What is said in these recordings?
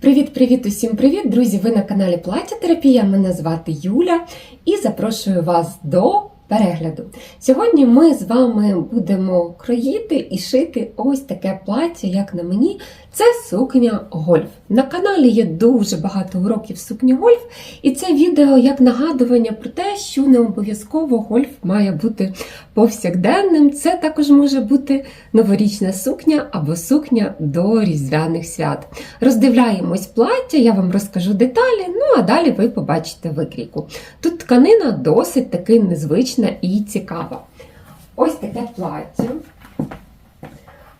Привіт-привіт усім привіт! Друзі! Ви на каналі Плаття Терапія. Мене звати Юля і запрошую вас до перегляду. Сьогодні ми з вами будемо кроїти і шити ось таке плаття, як на мені. Це сукня гольф. На каналі є дуже багато уроків сукні гольф, і це відео як нагадування про те, що не обов'язково гольф має бути повсякденним. Це також може бути новорічна сукня або сукня до різдвяних свят. Роздивляємось плаття, я вам розкажу деталі, ну а далі ви побачите викрійку. Тут тканина досить таки незвична і цікава. Ось таке плаття.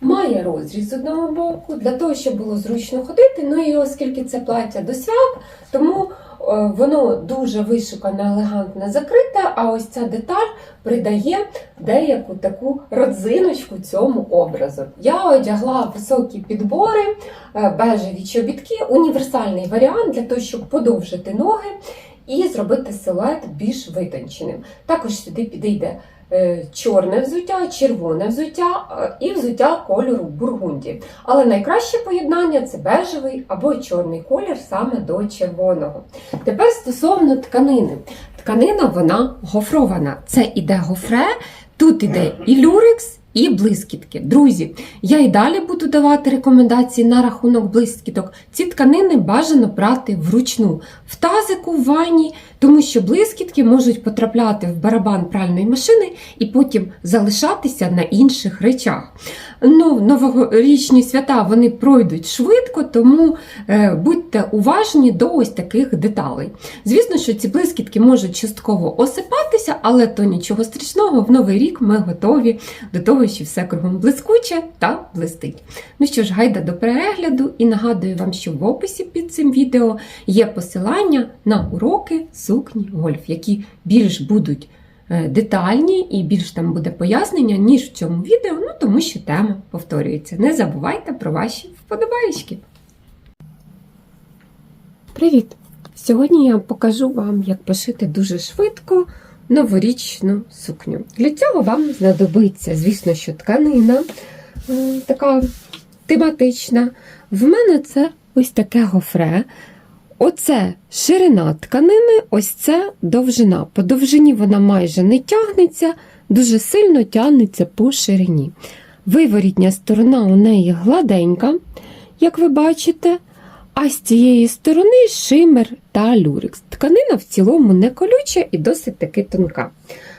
Має розріз з одного боку, для того, щоб було зручно ходити. Ну і оскільки це плаття до свят, тому е, воно дуже вишукано, елегантно закрите, а ось ця деталь придає деяку таку родзиночку цьому образу. Я одягла високі підбори, е, бежеві чобітки, універсальний варіант для того, щоб подовжити ноги і зробити силует більш витонченим. Також сюди підійде е, чорне взуття, червоне взуття е, і взуття кольору бургунді. Але найкраще поєднання це бежевий або чорний колір саме до червоного. Тепер стосовно тканини. Тканина вона гофрована. Це іде гофре, тут іде і люрекс. І блискітки. Друзі, я і далі буду давати рекомендації на рахунок блискіток. Ці тканини бажано брати вручну в тазику в ванні, тому що блискітки можуть потрапляти в барабан пральної машини і потім залишатися на інших речах. Ну, Новорічні свята вони пройдуть швидко, тому е, будьте уважні до ось таких деталей. Звісно, що ці блискітки можуть частково осипатися, але то нічого страшного, в новий рік ми готові до того, що все кругом блискуче та блистить. Ну що ж, гайда до перегляду і нагадую вам, що в описі під цим відео є посилання на уроки сукні гольф, які більш будуть е, детальні і більш там буде пояснення, ніж в цьому відео, ну тому що тема повторюється. Не забувайте про ваші вподобаєчки. Привіт! Сьогодні я покажу вам, як пошити дуже швидко новорічну сукню. Для цього вам знадобиться, звісно, що тканина е, така тематична. В мене це ось таке гофре. Оце ширина тканини, ось це довжина. По довжині вона майже не тягнеться, дуже сильно тягнеться по ширині. Виворітня сторона у неї гладенька, як ви бачите. А з цієї сторони шимер та люрекс. Тканина в цілому не колюча і досить таки тонка.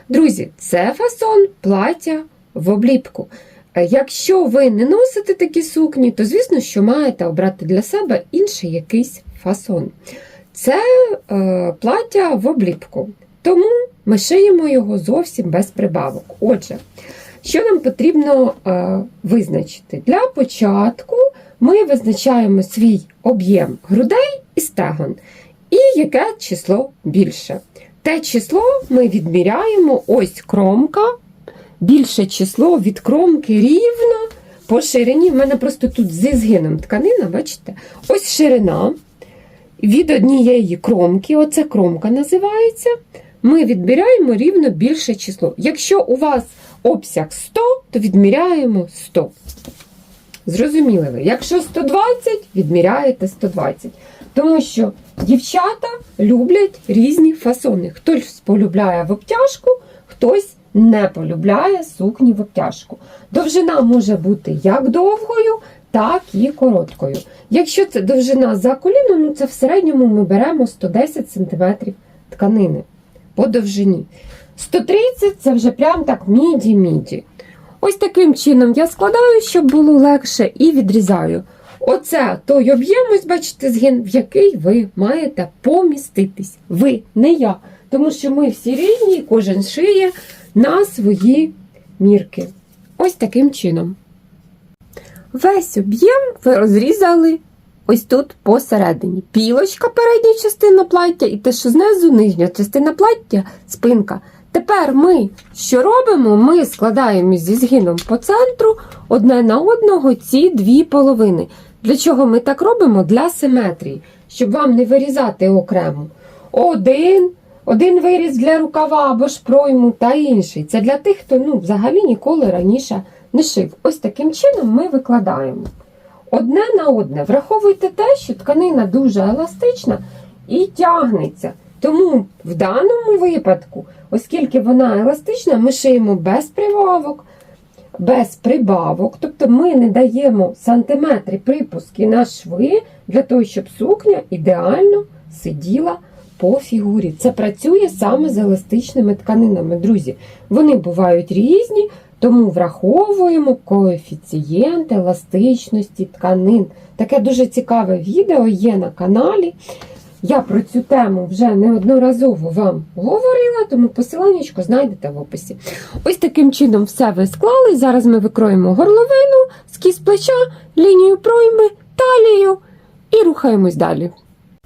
Друзі, це фасон плаття в обліпку. Е, Якщо ви не носите такі сукні, то звісно, що маєте обрати для себе інший якийсь фасон. Це е, плаття в обліпку, тому ми шиємо його зовсім без прибавок. Отже, що нам потрібно е, визначити? Для початку ми визначаємо свій об'єм грудей і стегон, і яке число більше. Те число ми відміряємо ось кромка, більше число від кромки рівно по ширині. В мене просто тут зі згином тканина, бачите? Ось ширина від однієї кромки, оце кромка називається. Ми відміряємо рівно більше число. Якщо у вас обсяг 100, то відміряємо 100. Зрозуміли ви, якщо 120, відміряєте 120. Тому що дівчата люблять різні фасони. Хтось полюбляє в обтяжку, хтось не полюбляє сукні в обтяжку. Довжина може бути як довгою, так і короткою. Якщо це довжина за коліно, ну це в середньому ми беремо 110 см тканини по довжині. 130 це вже прям так міді-міді. Ось таким чином я складаю, щоб було легше, і відрізаю. Оце той об'єм, ось бачите, згин, в який ви маєте поміститись. Ви, не я. Тому що ми всі різні, і кожен шиє на свої мірки. Ось таким чином. Весь об'єм ви розрізали ось тут посередині. Пілочка, передня частина плаття, і те, що знизу нижня частина плаття, спинка. Тепер ми що робимо? Ми складаємо зі згином по центру одне на одного ці дві половини. Для чого ми так робимо? Для симетрії, щоб вам не вирізати окремо. Один, один виріз для рукава або ж пройму та інший. Це для тих, хто ну, взагалі ніколи раніше не шив. Ось таким чином ми викладаємо. одне на одне. Враховуйте те, що тканина дуже еластична і тягнеться. Тому в даному випадку, оскільки вона еластична, ми шиємо без прибавок, без прибавок, тобто ми не даємо сантиметри припуски на шви для того, щоб сукня ідеально сиділа по фігурі. Це працює саме з еластичними тканинами, друзі. Вони бувають різні, тому враховуємо коефіцієнт еластичності тканин. Таке дуже цікаве відео є на каналі. Я про цю тему вже неодноразово вам говорила, тому посиланнячко знайдете в описі. Ось таким чином все ви склали. Зараз ми викроємо горловину, скіз плеча, лінію пройми, талію і рухаємось далі.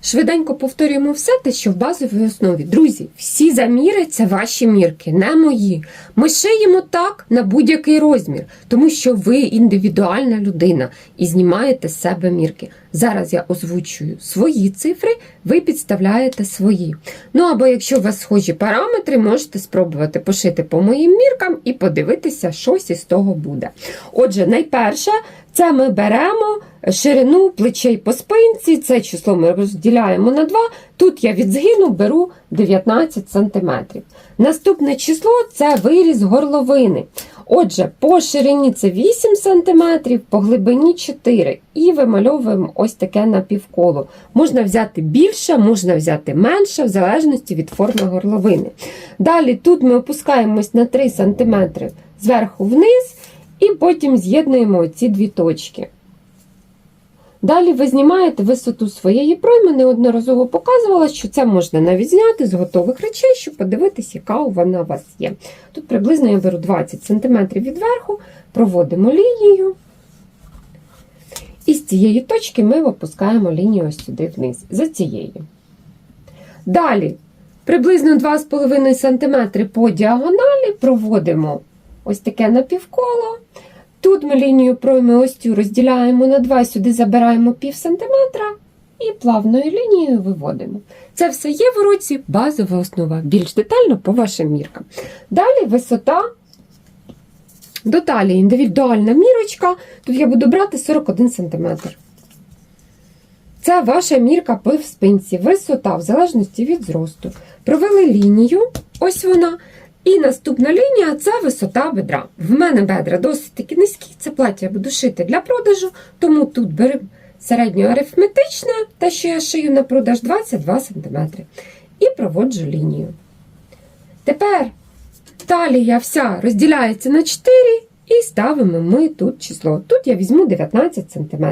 Швиденько повторюємо все те, що в базовій основі. Друзі, всі заміри це ваші мірки, не мої. Ми шиємо так на будь-який розмір, тому що ви індивідуальна людина і знімаєте з себе мірки. Зараз я озвучую свої цифри, ви підставляєте свої. Ну або якщо у вас схожі параметри, можете спробувати пошити по моїм міркам і подивитися, щось із того буде. Отже, найперше, це ми беремо ширину плечей по спинці, це число ми розділяємо на 2. Тут я від згину беру 19 см. Наступне число це виріз горловини. Отже, по ширині це 8 см, по глибині 4 і вимальовуємо ось таке напівколо. Можна взяти більше, можна взяти менше, в залежності від форми горловини. Далі тут ми опускаємось на 3 см зверху вниз, і потім з'єднуємо ці дві точки. Далі ви знімаєте висоту своєї пройми, неодноразово показувала, що це можна навіть зняти з готових речей, щоб подивитись, яка вона у вас є. Тут приблизно я беру 20 см від верху, проводимо лінію. І з цієї точки ми опускаємо лінію ось сюди вниз, за цією. Далі, приблизно 2,5 см по діагоналі проводимо ось таке напівколо. Тут ми лінію пройми ось цю розділяємо на 2, сюди забираємо пів сантиметра і плавною лінією виводимо. Це все є в уроці базова основа, більш детально по вашим міркам. Далі висота до талії, індивідуальна мірочка. Тут я буду брати 41 см. Це ваша мірка по спинці, висота в залежності від зросту. Провели лінію, ось вона. І наступна лінія це висота бедра. В мене бедра досить таки низькі, це плаття я буду шити для продажу, тому тут беремо середньоарифметичне, те, що я шию на продаж 22 см. І проводжу лінію. Тепер талія вся розділяється на 4 і ставимо ми тут число. Тут я візьму 19 см.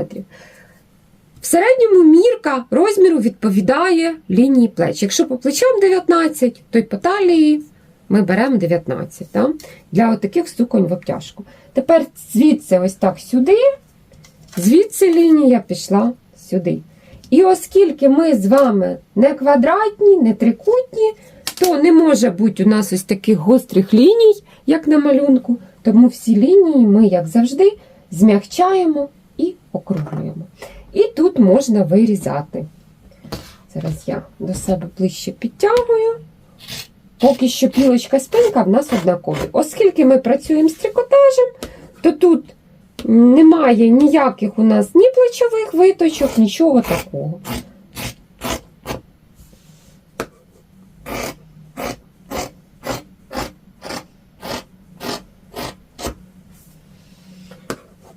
В середньому мірка розміру відповідає лінії плеч. Якщо по плечам 19, то й по талії ми беремо 19 да? для таких суконь в обтяжку. Тепер звідси ось так сюди, звідси лінія пішла сюди. І оскільки ми з вами не квадратні, не трикутні, то не може бути у нас ось таких гострих ліній, як на малюнку. Тому всі лінії ми, як завжди, змягчаємо і округлюємо. І тут можна вирізати. Зараз я до себе ближче підтягую. Поки що пілочка спинка в нас однакові. Оскільки ми працюємо з трикотажем, то тут немає ніяких у нас ні плечових виточок, нічого такого.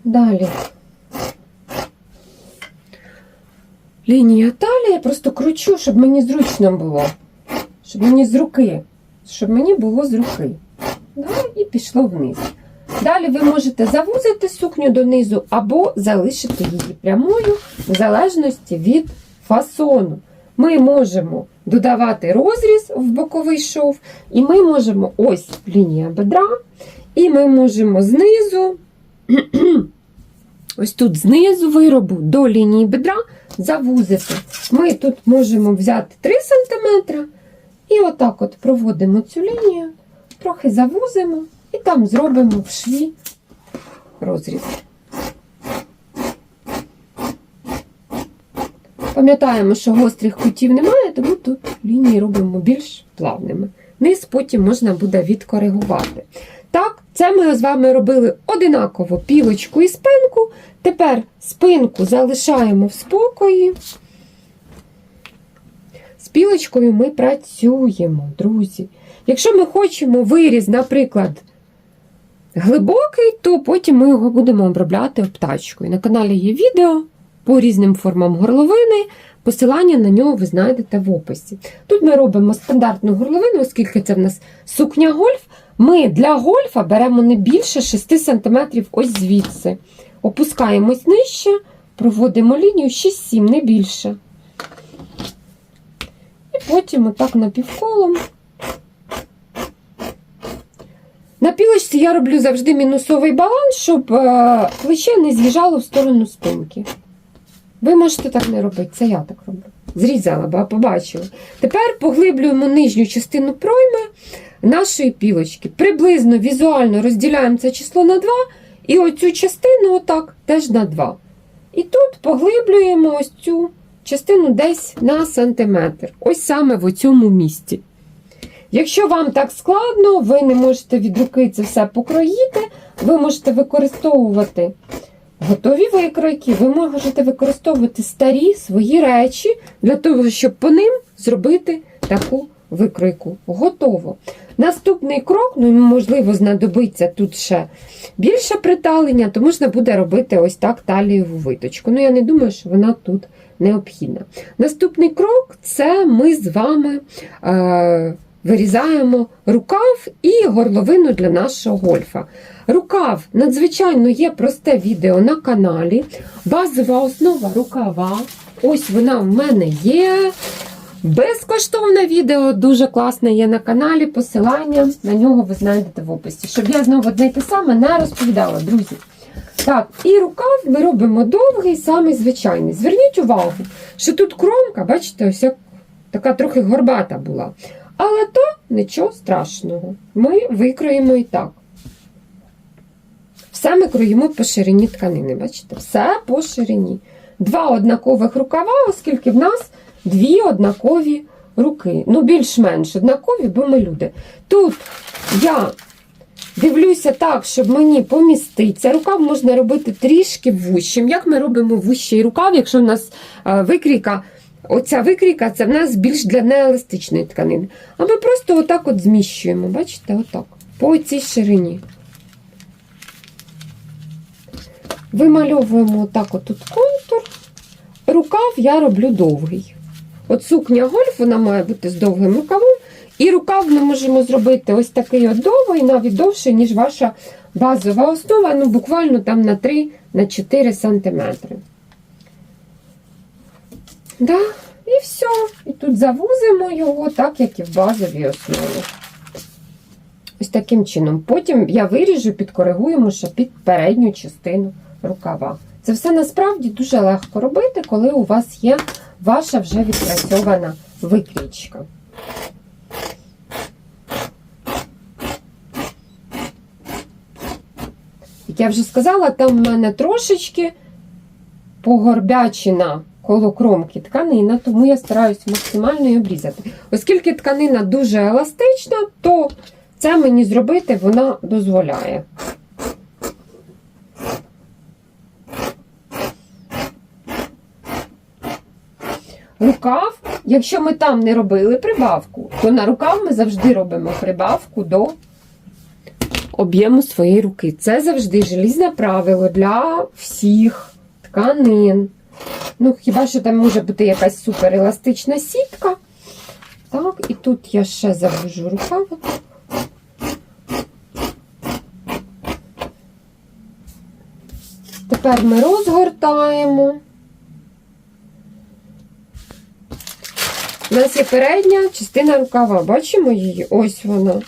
Далі. Лінія талії я просто кручу, щоб мені зручно було. Щоб мені з руки. Щоб мені було з руки. Да, і пішло вниз. Далі ви можете завузити сукню донизу або залишити її прямою, в залежності від фасону. Ми можемо додавати розріз в боковий шов, і ми можемо ось лінія бедра, і ми можемо знизу, ось тут знизу виробу до лінії бедра завузити. Ми тут можемо взяти 3 см і отак от проводимо цю лінію, трохи завузимо і там зробимо в шві розріз. Пам'ятаємо, що гострих кутів немає, тому тут лінії робимо більш плавними. Низ потім можна буде відкоригувати. Так, Це ми з вами робили одинаково пілочку і спинку. Тепер спинку залишаємо в спокої. З пілочкою ми працюємо, друзі. Якщо ми хочемо виріз, наприклад, глибокий, то потім ми його будемо обробляти обтачкою. На каналі є відео по різним формам горловини. Посилання на нього ви знайдете в описі. Тут ми робимо стандартну горловину, оскільки це в нас сукня гольф. Ми для гольфа беремо не більше 6 см ось звідси. Опускаємось нижче, проводимо лінію 6-7, не більше. І потім отак напівколом. На пілочці я роблю завжди мінусовий баланс, щоб плече не з'їжджало в сторону спинки. Ви можете так не робити, це я так роблю. Зрізала, бо побачила. Тепер поглиблюємо нижню частину пройми нашої пілочки. Приблизно візуально розділяємо це число на 2, і оцю частину отак теж на 2. І тут поглиблюємо ось цю частину десь на сантиметр. Ось саме в цьому місці. Якщо вам так складно, ви не можете від руки це все покроїти, ви можете використовувати готові викройки, ви можете використовувати старі свої речі для того, щоб по ним зробити таку викройку. Готово. Наступний крок, ну можливо, знадобиться тут ще більше приталення, то можна буде робити ось так талієву виточку. Ну, я не думаю, що вона тут необхідна. Наступний крок це ми з вами. Е- Вирізаємо рукав і горловину для нашого гольфа. Рукав надзвичайно є просте відео на каналі. Базова основа рукава. Ось вона в мене є. Безкоштовне відео, дуже класне є на каналі. Посилання на нього ви знайдете в описі. Щоб я знову одне те саме не розповідала, друзі. Так, і рукав ми робимо довгий, самий звичайний. Зверніть увагу, що тут кромка, бачите, ось як така трохи горбата була. Але то нічого страшного. Ми викроїмо і так. Все ми кроїмо по ширині тканини. Бачите? Все по ширині. Два однакових рукава, оскільки в нас дві однакові руки. Ну, більш-менш однакові, бо ми люди. Тут я дивлюся так, щоб мені поміститься. Рукав можна робити трішки вущим. Як ми робимо вущий рукав, якщо в нас е, викрійка. Оця викрійка це в нас більш для нееластичної тканини. А ми просто отак от зміщуємо, бачите, отак, по цій ширині. Вимальовуємо отак от тут контур. Рукав я роблю довгий. От сукня гольф, вона має бути з довгим рукавом. І рукав ми можемо зробити ось такий от довгий, навіть довший, ніж ваша базова основа, ну буквально там на 3-4 см. Да, і все. І тут завузимо його, так як і в базовій основі. Ось таким чином. Потім я виріжу, підкоригуємо ще під передню частину рукава. Це все насправді дуже легко робити, коли у вас є ваша вже відпрацьована викрічка. Як я вже сказала, там в мене трошечки погорбячена коло кромки тканина, тому я стараюся максимально її обрізати. Оскільки тканина дуже еластична, то це мені зробити вона дозволяє. Рукав, якщо ми там не робили прибавку, то на рукав ми завжди робимо прибавку до об'єму своєї руки. Це завжди желізне правило для всіх тканин. Ну, хіба що там може бути якась супереластична сітка. Так, і тут я ще завожу рукав. Тепер ми розгортаємо. У нас є передня частина рукава. Бачимо її? Ось вона.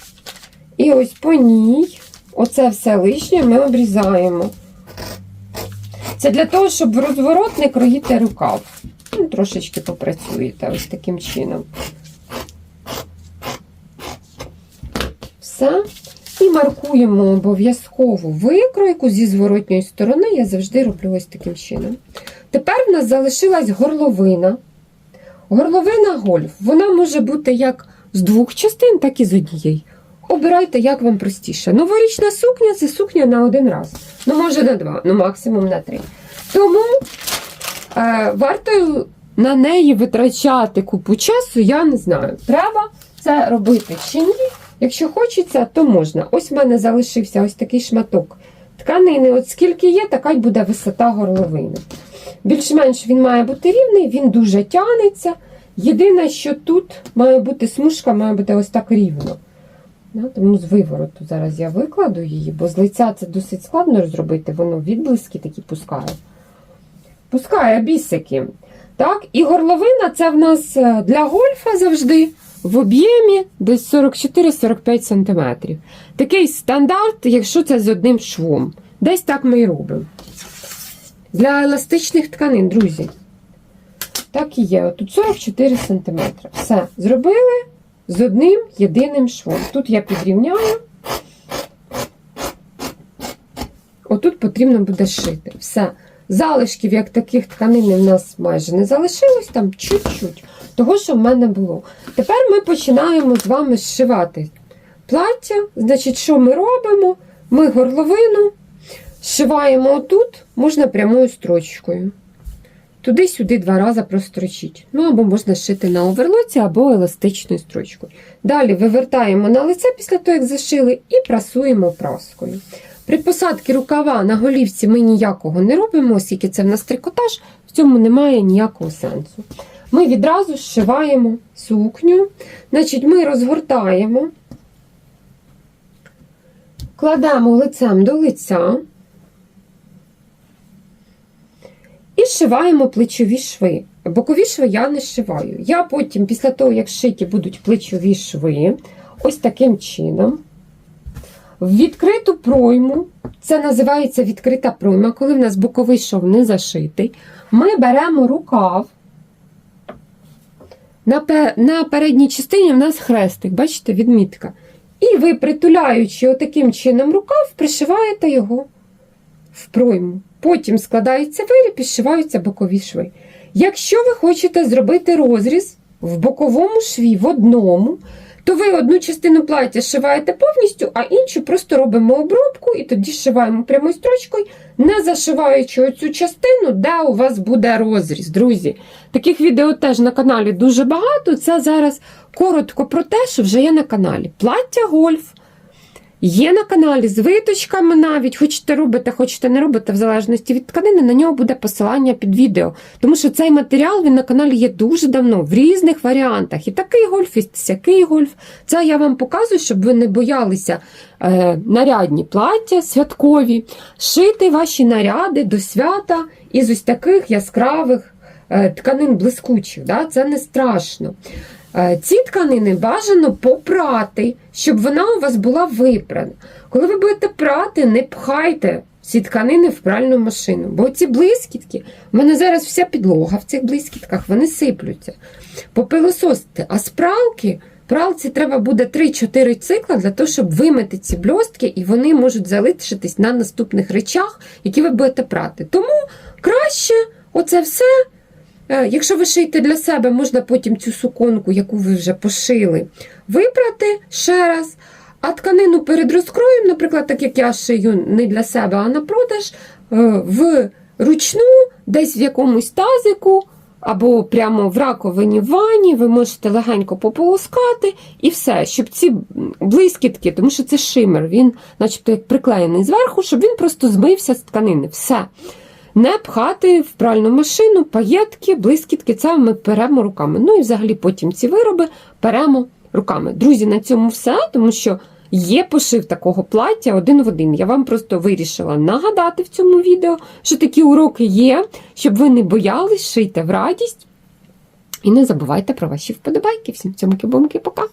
І ось по ній, оце все лишнє ми обрізаємо. Це для того, щоб в розворот не кроїти рукав. Ну, Трошечки попрацюєте ось таким чином. Все. І маркуємо обов'язково викройку зі зворотньої сторони. Я завжди роблю ось таким чином. Тепер в нас залишилась горловина. Горловина гольф. Вона може бути як з двох частин, так і з однієї. обирайте, як вам простіше. Новорічна сукня це сукня на один раз. Ну, може, на два, ну максимум на три. Тому е, варто на неї витрачати купу часу, я не знаю. Треба це робити чи ні. Якщо хочеться, то можна. Ось в мене залишився ось такий шматок тканини. От скільки є, така й буде висота горловини. Більш-менш він має бути рівний, він дуже тягнеться. Єдине, що тут має бути смужка, має бути ось так рівно. Тому з вивороту зараз я викладу її, бо з лиця це досить складно зробити, воно відблиски такі пускає. Пускає бісики. Так, і горловина це в нас е, для гольфа завжди в об'ємі десь 44-45 см. Такий стандарт, якщо це з одним швом. Десь так ми і робимо. Для еластичних тканин, друзі. Так і є. Тут 44 см. Все, зробили з одним єдиним швом. Тут я підрівняю. Отут потрібно буде шити. Все. Залишків, як таких тканин, в нас майже не залишилось, там чуть-чуть. Того, що в мене було. Тепер ми починаємо з вами зшивати плаття. Значить, що ми робимо? Ми горловину зшиваємо отут, можна прямою строчкою. Туди-сюди два рази прострочіть. Ну, або можна шити на оверлоці, або еластичною строчкою. Далі вивертаємо на лице після того, як зашили, і прасуємо праскою. При посадці рукава на голівці ми ніякого не робимо, оскільки це в нас трикотаж, в цьому немає ніякого сенсу. Ми відразу зшиваємо сукню. Значить, ми розгортаємо, кладемо лицем до лиця і зшиваємо плечові шви. Бокові шви я не зшиваю. Я потім, після того, як шиті будуть плечові шви, ось таким чином. В відкриту пройму, це називається відкрита пройма, коли в нас боковий шов не зашитий, ми беремо рукав. На передній частині в нас хрестик, бачите, відмітка. І ви, притуляючи отаким чином рукав, пришиваєте його в пройму. Потім складається виріб і зшиваються бокові шви. Якщо ви хочете зробити розріз в боковому шві в одному, то ви одну частину плаття шиваєте повністю, а іншу просто робимо обробку і тоді шиваємо прямою строчкою, не зашиваючи оцю частину, де у вас буде розріз. Друзі, таких відео теж на каналі дуже багато. Це зараз коротко про те, що вже є на каналі. Плаття гольф. Є на каналі з виточками навіть, хочете робите, хочете не робите, в залежності від тканини, на нього буде посилання під відео. Тому що цей матеріал він на каналі є дуже давно, в різних варіантах. І такий гольф, і сякий гольф. Це я вам показую, щоб ви не боялися е, нарядні плаття святкові, шити ваші наряди до свята із ось таких яскравих е, тканин блискучих. Да? Це не страшно. Е, Ці тканини бажано попрати, щоб вона у вас була випрана. Коли ви будете прати, не пхайте ці тканини в пральну машину. Бо ці блискітки, в мене зараз вся підлога в цих блискітках, вони сиплються. Попилососити, а з пралки. Пралці треба буде 3-4 цикла для того, щоб вимити ці бльостки, і вони можуть залишитись на наступних речах, які ви будете прати. Тому краще оце все Якщо ви шиєте для себе, можна потім цю суконку, яку ви вже пошили, випрати ще раз. А тканину перед розкроєм, наприклад, так як я шию не для себе, а на продаж, е, в ручну, десь в якомусь тазику, або прямо в раковині в ванні, ви можете легенько пополоскати і все, щоб ці блискітки, тому що це шимер, він начебто як приклеєний зверху, щоб він просто змився з тканини. Все не пхати в пральну машину, паєтки, блискітки, це ми беремо руками. Ну і взагалі потім ці вироби беремо руками. Друзі, на цьому все, тому що є пошив такого плаття один в один. Я вам просто вирішила нагадати в цьому відео, що такі уроки є, щоб ви не боялись, шийте в радість. І не забувайте про ваші вподобайки. Всім цьомки-бомки, пока!